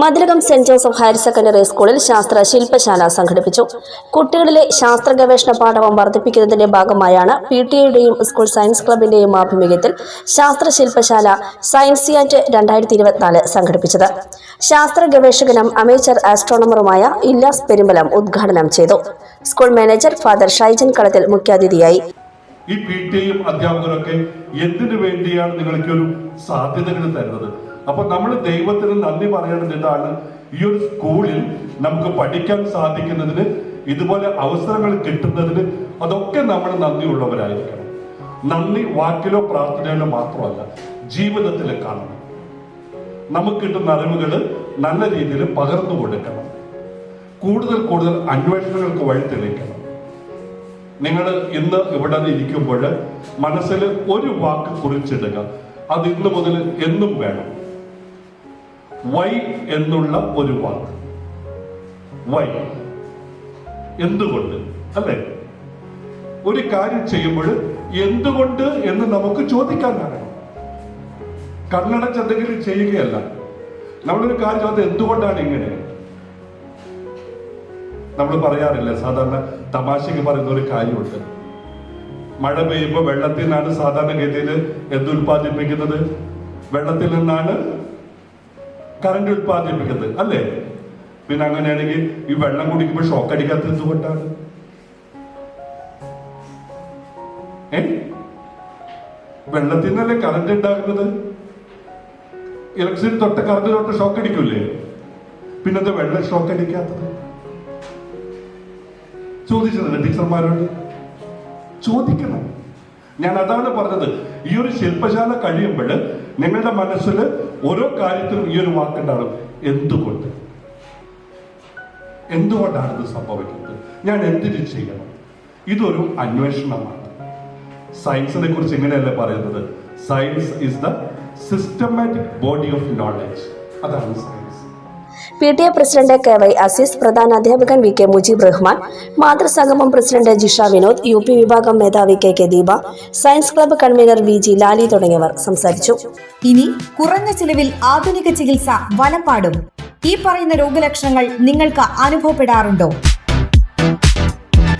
Mathilakam saint Joseph higher secondary സ്കൂളിൽ ശാസ്ത്ര ശില്പശാല സംഘടിപ്പിച്ചു. കുട്ടികളിലെ ശാസ്ത്ര ഗവേഷണ പാഠവം വർദ്ധിപ്പിക്കുന്നതിന്റെ ഭാഗമായാണ് പി ടി എയുടെയും സ്കൂൾ സയൻസ് ക്ലബിന്റെയും ആഭിമുഖ്യത്തിൽ ശാസ്ത്ര ശില്പശാല സയൻസ് ആൻഡ് രണ്ടായിരത്തി ഇരുപത്തിനാല് സംഘടിപ്പിച്ചത്. ശാസ്ത്ര ഗവേഷകനും അമേച്ചർ ആസ്ട്രോണമറുമായ ഇല്ലാസ് പെരുമ്പലം ഉദ്ഘാടനം ചെയ്തു. സ്കൂൾ മാനേജർ ഫാദർ ഷൈജൻ കളത്തിൽ മുഖ്യാതിഥിയായി. ഈ പി ടിയും അധ്യാപകരൊക്കെ എന്തിനു വേണ്ടിയാണ് നിങ്ങൾക്ക് ഒരു സാധ്യതകൾ തരുന്നത്? അപ്പൊ നമ്മൾ ദൈവത്തിന് നന്ദി പറയേണ്ടത് ഇതാണ് ഈ ഒരു സ്കൂളിൽ നമുക്ക് പഠിക്കാൻ സാധിക്കുന്നതിന് ഇതുപോലെ അവസരങ്ങൾ കിട്ടുന്നതിന് അതൊക്കെ നമ്മൾ നന്ദിയുള്ളവരായിരിക്കണം. നന്ദി വാക്കിലോ പ്രാർത്ഥനയിലോ മാത്രമല്ല ജീവിതത്തിൽ കാണണം. നമുക്ക് കിട്ടുന്ന അറിവുകൾ നല്ല രീതിയിൽ പകർന്നു കൊടുക്കണം. കൂടുതൽ കൂടുതൽ അന്വേഷണങ്ങൾക്ക് വഴി തെളിയിക്കണം. നിങ്ങൾ ഇന്ന് ഇവിടെ ഇരിക്കുമ്പോൾ മനസ്സിൽ ഒരു വാക്ക് കുറിച്ചിടുക. അത് ഇന്ന് മുതൽ എന്നും വേണം. വൈ എന്നുള്ള ഒരു വാക്ക്. വൈ. എന്തുകൊണ്ട്? അല്ലേ? ഒരു കാര്യം ചെയ്യുമ്പോൾ എന്തുകൊണ്ട് എന്ന് നമുക്ക് ചോദിക്കാൻ കണ്ണടച്ച് എന്തെങ്കിലും ചെയ്യുകയല്ല. നമ്മളൊരു കാര്യം ചോദിച്ചത് എന്തുകൊണ്ടാണ് ഇങ്ങനെ? നമ്മൾ പറയാറില്ല സാധാരണ തമാശക്ക് പറയുന്ന ഒരു കാര്യമുണ്ട്. മഴ പെയ്യുമ്പോൾ വെള്ളത്തിൽ നിന്നാണ് സാധാരണഗതിയിൽ എന്ത് ഉൽപ്പാദിപ്പിക്കുന്നത് വെള്ളത്തിൽ നിന്നാണ് കറണ്ട് ഉത്പാദിപ്പിക്കുന്നത് അല്ലേ? പിന്നെ അങ്ങനെയാണെങ്കിൽ ഈ വെള്ളം കുടിക്കുമ്പോൾ ഷോക്ക് അടിക്കാത്ത എന്തുകൊണ്ടാണ്? ഏ? വെള്ളത്തിൽ നിന്നല്ലേ കറണ്ട് ഉണ്ടാകുന്നത്? ഇലക്ട്രിസിറ്റി തൊട്ട് കറണ്ട് തൊട്ട് ഷോക്ക് അടിക്കൂലേ? പിന്നെന്താ വെള്ളം ഷോക്ക് അടിക്കാത്തത്? ചോദിച്ചതല്ലേ ടീച്ചർമാരോട്. ചോദിക്കണം. ഞാൻ അതാണ് പറഞ്ഞത്. ഈ ഒരു ശില്പശാല കഴിയുമ്പോൾ നിങ്ങളുടെ മനസ്സിൽ ഓരോ കാര്യത്തിലും ഈ ഒരു വാക്കുണ്ടാകും എന്തുകൊണ്ട്? എന്തുകൊണ്ടാണ് ഇത് സംഭവിക്കുന്നത്? ഞാൻ എന്തിനു ചെയ്യണം? ഇതൊരു അന്വേഷണമാണ്. സയൻസിനെ കുറിച്ച് ഇങ്ങനെയല്ലേ പറയുന്നത്? Science is the systematic body of knowledge അതാണ് science P T A president K Y Azeez പ്രധാന അധ്യാപകൻ V K Mujeeb Rahman മാതൃസംഗമം president Jisha Vinod U P വിഭാഗം മേധാവി K K Deepa science club convener V G Lali തുടങ്ങിയവർ സംസാരിച്ചു. ഇനി കുറഞ്ഞ ചിലവിൽ ആധുനിക ചികിത്സ വലപ്പാടും. ഈ പറയുന്ന രോഗലക്ഷണങ്ങൾ നിങ്ങൾക്ക് അനുഭവപ്പെടാറുണ്ടോ?